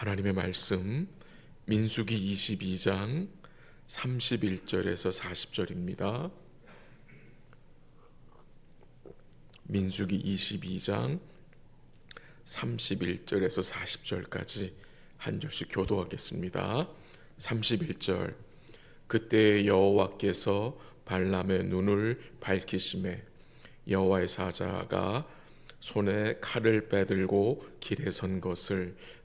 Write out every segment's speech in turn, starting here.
하나님의 말씀 민수기 22장 31절에서 40절입니다. 민수기 22장 31절에서 40절까지 한 절씩 교도하겠습니다. 31절 그때 여호와께서 발람의 눈을 밝히심에 여호와의 사자가 손에 칼을 빼들고 길에 선 것을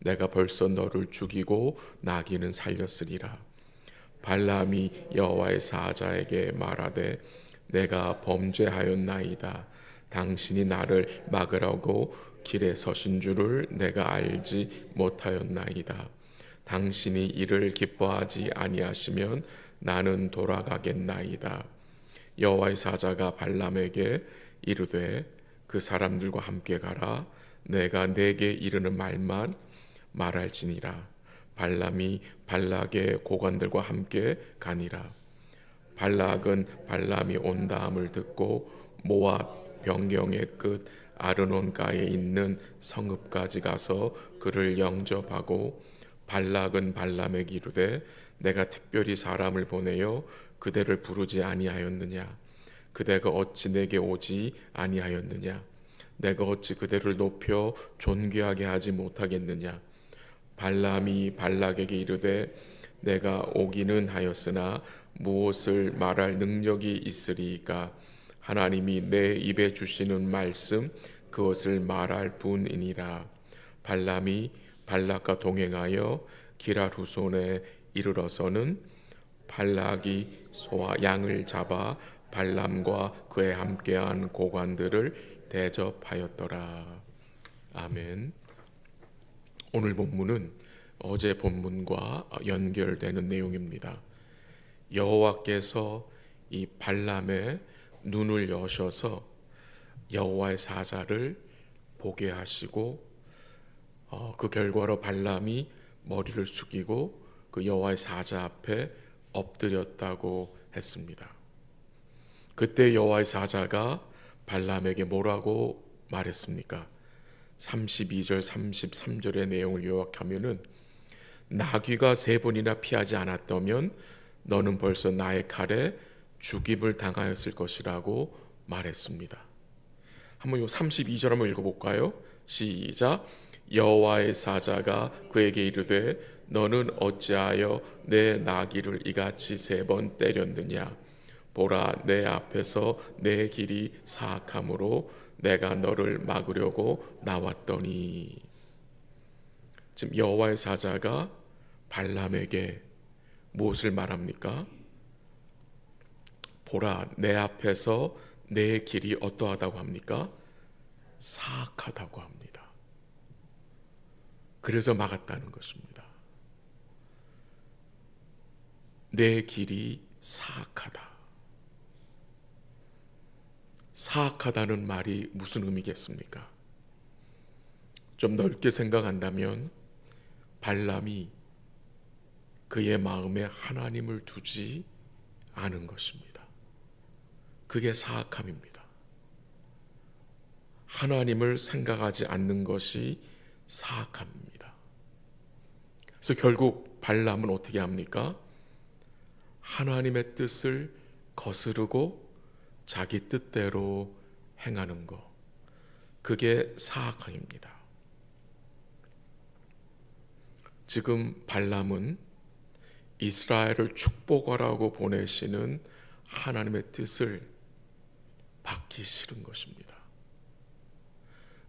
내가 벌써 너를 죽이고 나귀는 살렸으리라. 발람이 여호와의 사자에게 말하되 내가 범죄하였나이다. 당신이 나를 막으라고 길에 서신 줄을 내가 알지 못하였나이다. 당신이 이를 기뻐하지 아니하시면 나는 돌아가겠나이다. 여호와의 사자가 발람에게 이르되 그 사람들과 함께 가라. 내가 내게 이르는 말만 말할지니라. 발람이 발락의 고관들과 함께 가니라. 발락은 발람이 온다함을 듣고 모압 변경의 끝 아르논가에 있는 성읍까지 가서 그를 영접하고 발락은 발람에게 이르되 내가 특별히 사람을 보내어 그대를 부르지 아니하였느냐? 그대가 어찌 내게 오지 아니하였느냐? 내가 어찌 그대를 높여 존귀하게 하지 못하겠느냐 발람이 발락에게 이르되 내가 오기는 하였으나 무엇을 말할 능력이 있으리까 하나님이 내 입에 주시는 말씀 그것을 말할 뿐이니라 발람이 발락과 동행하여 기라루손에 이르러서는 발락이 소와 양을 잡아 발람과 그에 함께한 고관들을 대접하였더라. 아멘. 오늘 본문은 어제 본문과 연결되는 내용입니다. 여호와께서 이 발람의 눈을 여셔서 여호와의 사자를 보게 하시고 어, 그 결과로 발람이 머리를 숙이고 그 여호와의 사자 앞에 엎드렸다고 했습니다. 그때 여호와의 사자가 발람에게 뭐라고 말했습니까? 32절 33절의 내용을 요약하면은 나귀가 세 번이나 피하지 않았다면 너는 벌써 나의 칼에 죽임을 당하였을 것이라고 말했습니다. 한번 요 32절 한번 읽어 볼까요? 시작. 여호와의 사자가 그에게 이르되 너는 어찌하여 내 나귀를 이같이 세 번 때렸느냐? 보라 내 앞에서 내 길이 사악함으로 내가 너를 막으려고 나왔더니 지금 여호와의 사자가 발람에게 무엇을 말합니까? 보라 내 앞에서 내 길이 어떠하다고 합니까? 사악하다고 합니다. 그래서 막았다는 것입니다. 내 길이 사악하다. 사악하다는 말이 무슨 의미겠습니까? 좀 넓게 생각한다면 발람이 그의 마음에 하나님을 두지 않은 것입니다. 그게 사악함입니다. 하나님을 생각하지 않는 것이 사악함입니다. 그래서 결국 발람은 어떻게 합니까? 하나님의 뜻을 거스르고 자기 뜻대로 행하는 것. 그게 사악함입니다. 지금 발람은 이스라엘을 축복하라고 보내시는 하나님의 뜻을 받기 싫은 것입니다.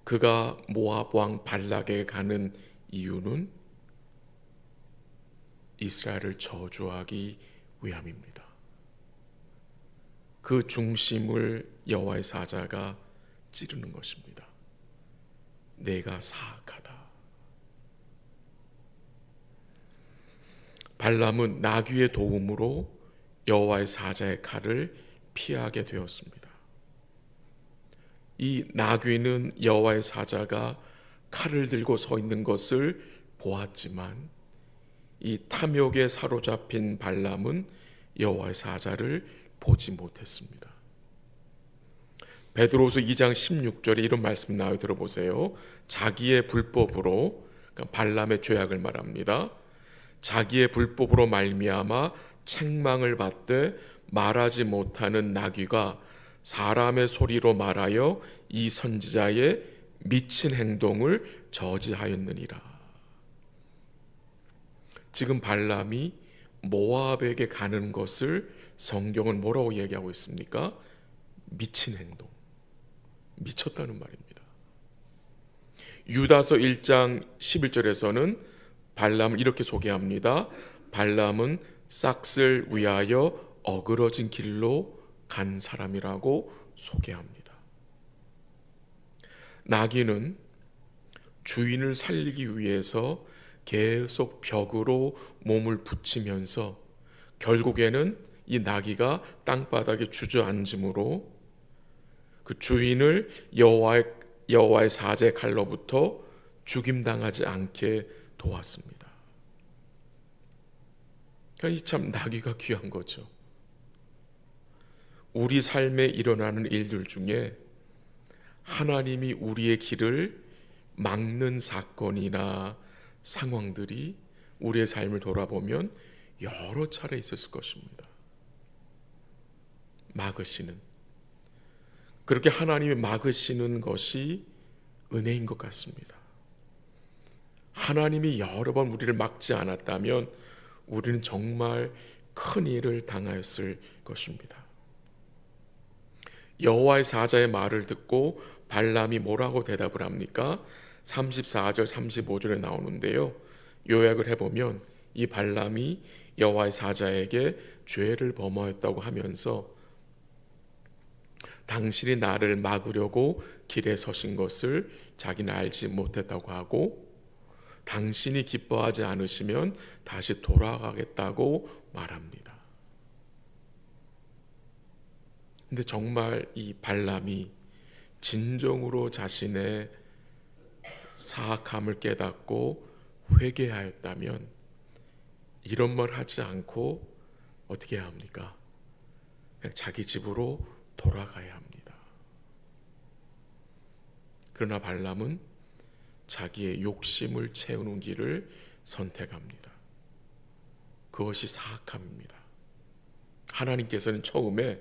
그가 모압 왕 발락에 가는 이유는 이스라엘을 저주하기 위함입니다. 그 중심을 여호와의 사자가 찌르는 것입니다. 내가 사악하다. 발람은 나귀의 도움으로 여호와의 사자의 칼을 피하게 되었습니다. 이 나귀는 여호와의 사자가 칼을 들고 서 있는 것을 보았지만 이 탐욕에 사로잡힌 발람은 여호와의 사자를 보지 못했습니다. 베드로서 2장 16절에 이런 말씀 나와 들어보세요. 자기의 불법으로 그러니까 발람의 죄악을 말합니다. 자기의 불법으로 말미암아 책망을 받되 말하지 못하는 나귀가 사람의 소리로 말하여 이 선지자의 미친 행동을 저지하였느니라. 지금 발람이 모압에게 가는 것을 성경은 뭐라고 얘기하고 있습니까? 미친 행동. 미쳤다는 말입니다. 유다서 1장 11절에서는 발람을 이렇게 소개합니다. 발람은 싹을 위하여 어그러진 길로 간 사람이라고 소개합니다. 나귀는 주인을 살리기 위해서 계속 벽으로 몸을 붙이면서 결국에는 이 나귀가 땅바닥에 주저앉음으로 그 주인을 여호와의 여호와의 사제 칼로부터 죽임 당하지 않게 도왔습니다. 그러니까 참 나귀가 귀한 거죠. 우리 삶에 일어나는 일들 중에 하나님이 우리의 길을 막는 사건이나 상황들이 우리의 삶을 돌아보면 여러 차례 있었을 것입니다. 막으시는 그렇게 하나님이 막으시는 것이 은혜인 것 같습니다. 하나님이 여러 번 우리를 막지 않았다면 우리는 정말 큰 일을 당하였을 것입니다. 여호와의 사자의 말을 듣고 발람이 뭐라고 대답을 합니까? 34절 35절에 나오는데요. 요약을 해 보면 이 발람이 여호와의 사자에게 죄를 범하였다고 하면서 당신이 나를 막으려고 길에 서신 것을 자기는 알지 못했다고 하고 당신이 기뻐하지 않으시면 다시 돌아가겠다고 말합니다. 근데 정말 이 발람이 진정으로 자신의 사악함을 깨닫고 회개하였다면 이런 말 하지 않고 어떻게 합니까? 그냥 자기 집으로 돌아가야 합니다. 그러나 발람은 자기의 욕심을 채우는 길을 선택합니다. 그것이 사악함입니다. 하나님께서는 처음에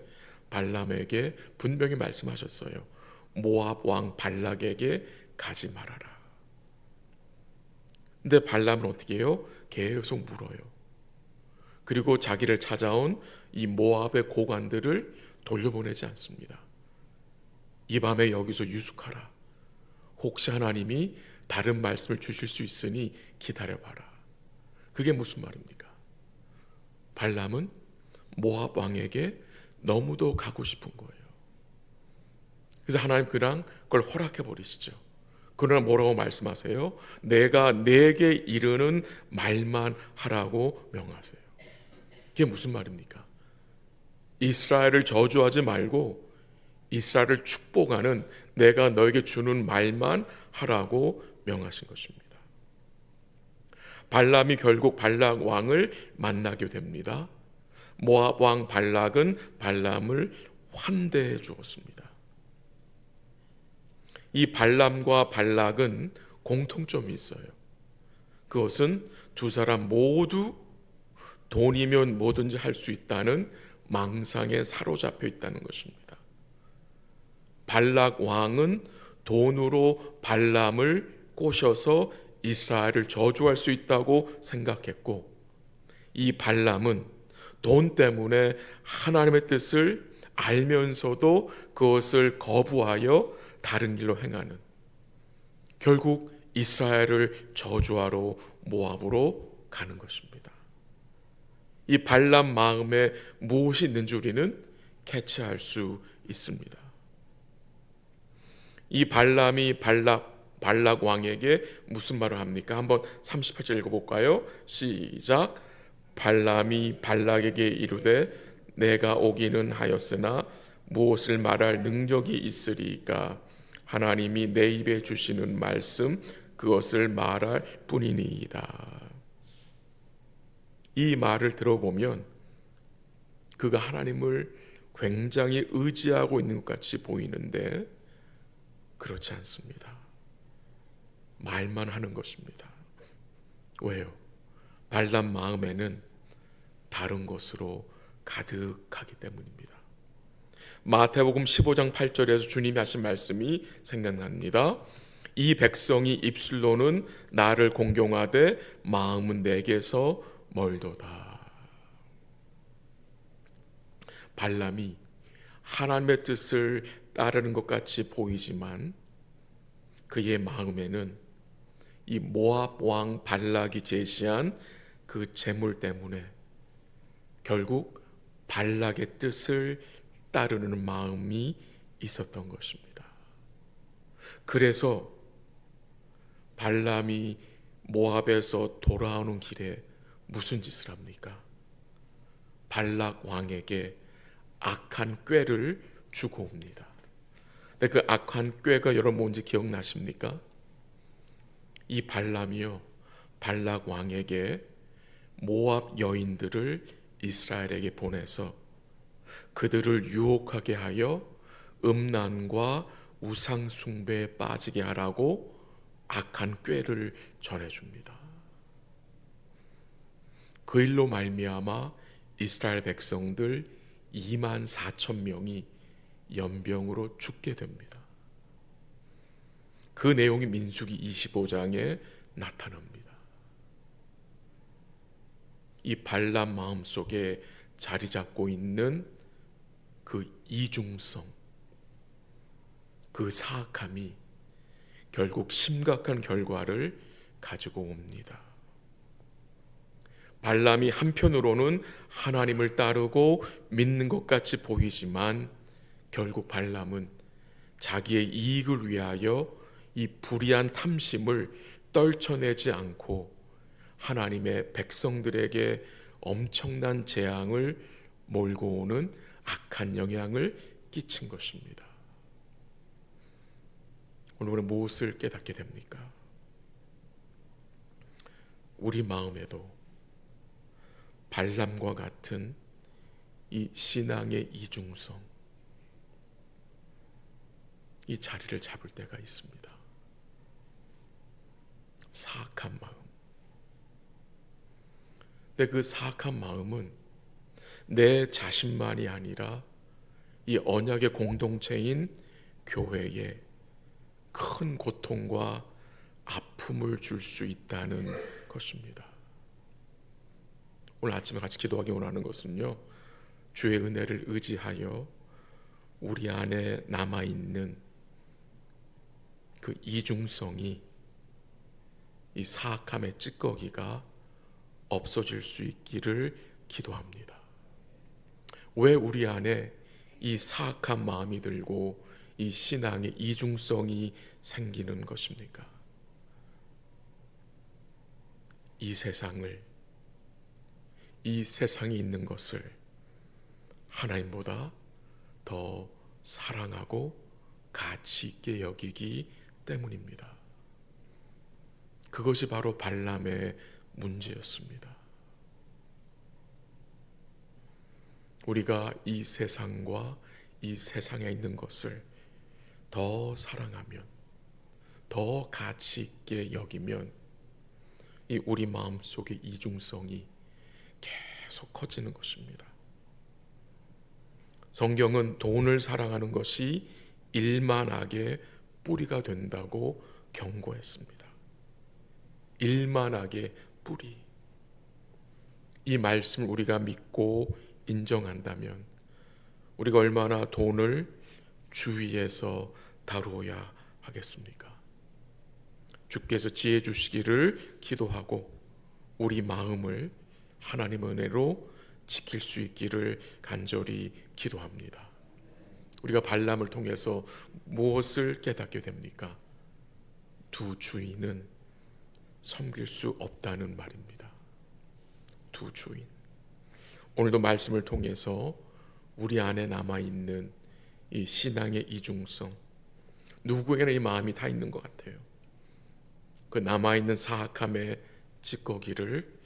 발람에게 분명히 말씀하셨어요. 모압 왕 발락에게 가지 말아라. 근데 발람은 어떻게 해요? 계속 물어요. 그리고 자기를 찾아온 이 모압의 고관들을 돌려보내지 않습니다. 이 밤에 여기서 유숙하라. 혹시 하나님이 다른 말씀을 주실 수 있으니 기다려봐라. 그게 무슨 말입니까? 발람은 모압 왕에게 너무도 가고 싶은 거예요. 그래서 하나님 그랑 그걸 허락해 버리시죠. 그러나 뭐라고 말씀하세요? 내가 내게 이르는 말만 하라고 명하세요. 그게 무슨 말입니까? 이스라엘을 저주하지 말고 이스라엘을 축복하는 내가 너에게 주는 말만 하라고 명하신 것입니다. 발람이 결국 발락 왕을 만나게 됩니다. 모압 왕 발락은 발람을 환대해 주었습니다. 이 발람과 발락은 공통점이 있어요. 그것은 두 사람 모두 돈이면 뭐든지 할 수 있다는 망상에 사로잡혀 있다는 것입니다. 발락 왕은 돈으로 발람을 꼬셔서 이스라엘을 저주할 수 있다고 생각했고 이 발람은 돈 때문에 하나님의 뜻을 알면서도 그것을 거부하여 다른 길로 행하는 결국 이스라엘을 저주하러 모압으로 가는 것입니다. 이 발람 마음에 무엇이 있는지 우리는 캐치할 수 있습니다. 이 발람이 발락 발락 왕에게 무슨 말을 합니까? 한번 38절 읽어 볼까요? 시작. 발람이 발락에게 이르되 내가 오기는 하였으나 무엇을 말할 능력이 있으리까 하나님이 내 입에 주시는 말씀 그것을 말할 뿐이니이다. 이 말을 들어보면 그가 하나님을 굉장히 의지하고 있는 것 같이 보이는데 그렇지 않습니다. 말만 하는 것입니다. 왜요? 발람 마음에는 다른 것으로 가득하기 때문입니다. 마태복음 15장 8절에서 주님이 하신 말씀이 생각납니다. 이 백성이 입술로는 나를 공경하되 마음은 내게서 멀도다. 발람이 하나님의 뜻을 따르는 것 같이 보이지만 그의 마음에는 이 모압 왕 발락이 제시한 그 재물 때문에 결국 발락의 뜻을 따르는 마음이 있었던 것입니다. 그래서 발람이 모압에서 돌아오는 길에 무슨 짓을 합니까? 발락 왕에게 악한 꾀를 주고 옵니다. 근데 그 악한 꾀가 여러분 뭔지 기억나십니까? 이 발람이요 발락 왕에게 모압 여인들을 이스라엘에게 보내서 그들을 유혹하게 하여 음란과 우상 숭배에 빠지게 하라고 악한 꾀를 전해 줍니다. 그 일로 말미암아 이스라엘 백성들 2만 4천 명이 연병으로 죽게 됩니다. 그 내용이 민수기 25장에 나타납니다. 이 발람 마음 속에 자리 잡고 있는 그 이중성, 그 사악함이 결국 심각한 결과를 가지고 옵니다. 발람이 한편으로는 하나님을 따르고 믿는 것 같이 보이지만 결국 발람은 자기의 이익을 위하여 이 불의한 탐심을 떨쳐내지 않고 하나님의 백성들에게 엄청난 재앙을 몰고 오는 악한 영향을 끼친 것입니다. 오늘 우리 무엇을 깨닫게 됩니까? 우리 마음에도 발람과 같은 이 신앙의 이중성, 이 자리를 잡을 때가 있습니다. 사악한 마음. 근데 그 사악한 마음은 내 자신만이 아니라 이 언약의 공동체인 교회에 큰 고통과 아픔을 줄 수 있다는 것입니다. 오늘 아침에 같이 기도하기 원하는 것은요. 주의 은혜를 의지하여 우리 안에 남아 있는 그 이중성이 이 사악함의 찌꺼기가 없어질 수 있기를 기도합니다. 왜 우리 안에 이 사악한 마음이 들고 이 신앙의 이중성이 생기는 것입니까? 이 세상을 이 세상에 있는 것을 하나님보다 더 사랑하고 가치 있게 여기기 때문입니다. 그것이 바로 발람의 문제였습니다. 우리가 이 세상과 이 세상에 있는 것을 더 사랑하면 더 가치 있게 여기면 이 우리 마음 속의 이중성이 계속 커지는 것입니다. 성경은 돈을 사랑하는 것이 일만하게 뿌리가 된다고 경고했습니다. 일만하게 뿌리. 이 말씀을 우리가 믿고 인정한다면 우리가 얼마나 돈을 주위에서 다루어야 하겠습니까? 주께서 지혜 주시기를 기도하고 우리 마음을 하나님 은혜로 지킬 수 있기를 간절히 기도합니다. 우리가 발람을 통해서 무엇을 깨닫게 됩니까? 두 주인은 섬길 수 없다는 말입니다. 두두 주인. 오늘도 말씀을 통해서 우리 안에 남아 있는 이 신앙의 이중성 누구에게나 이 마음이 다 있는 것 같아요. 그 남아 있는 사악함의 찌꺼기를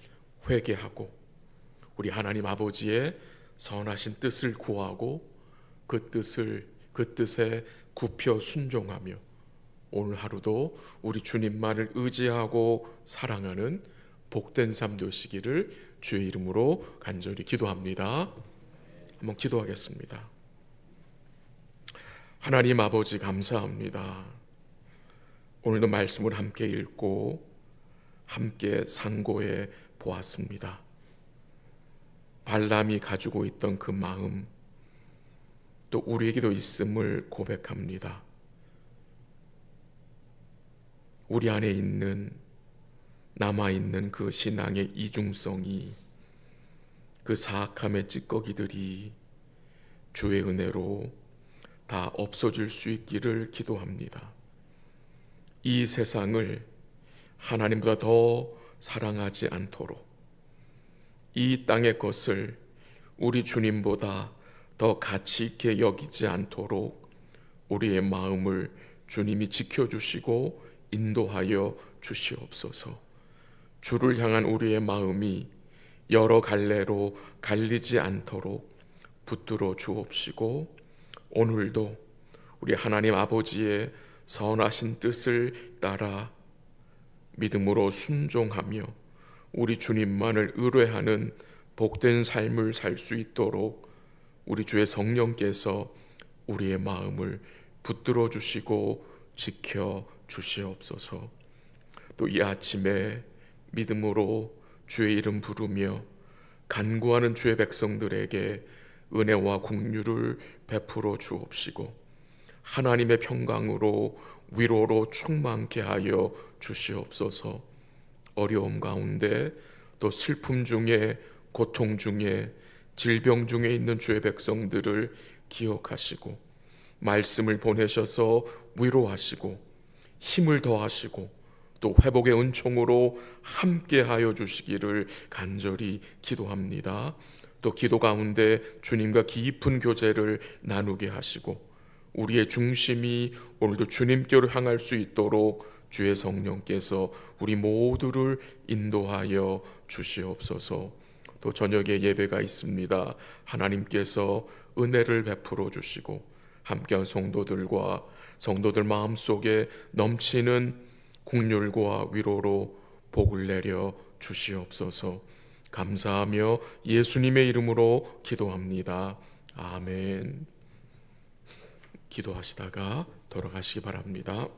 회개하고 우리 하나님 아버지의 선하신 뜻을 구하고 그 뜻을 그 뜻에 굽혀 순종하며 오늘 하루도 우리 주님만을 의지하고 사랑하는 복된 삶 되시기를 주의 이름으로 간절히 기도합니다. 한번 기도하겠습니다. 하나님 아버지 감사합니다. 오늘도 말씀을 함께 읽고 함께 상고해 보았습니다. 발람이 가지고 있던 그 마음 또 우리에게도 있음을 고백합니다. 우리 안에 있는 남아 있는 그 신앙의 이중성이 그 사악함의 찌꺼기들이 주의 은혜로 다 없어질 수 있기를 기도합니다. 이 세상을 하나님보다 더 사랑하지 않도록 이 땅의 것을 우리 주님보다 더 가치 있게 여기지 않도록 우리의 마음을 주님이 지켜주시고 인도하여 주시옵소서. 주를 향한 우리의 마음이 여러 갈래로 갈리지 않도록 붙들어 주옵시고 오늘도 우리 하나님 아버지의 선하신 뜻을 따라 믿음으로 순종하며 우리 주님만을 의뢰하는 복된 삶을 살 수 있도록 우리 주의 성령께서 우리의 마음을 붙들어 주시고 지켜 주시옵소서. 또 이 아침에 믿음으로 주의 이름 부르며 간구하는 주의 백성들에게 은혜와 국류를 베풀어 주옵시고 하나님의 평강으로 위로로 충만케 하여 주시옵소서. 어려움 가운데 또 슬픔 중에 고통 중에 질병 중에 있는 주의 백성들을 기억하시고 말씀을 보내셔서 위로하시고 힘을 더하시고 또 회복의 은총으로 함께 하여 주시기를 간절히 기도합니다. 또 기도 가운데 주님과 깊은 교제를 나누게 하시고 우리의 중심이 오늘도 주님께로 향할 수 있도록 주의 성령께서 우리 모두를 인도하여 주시옵소서. 또 저녁에 예배가 있습니다. 하나님께서 은혜를 베풀어 주시고 함께한 성도들과 성도들 마음속에 넘치는 국률과 위로로 복을 내려 주시옵소서. 감사하며 예수님의 이름으로 기도합니다. 아멘. 기도하시다가 돌아가시기 바랍니다.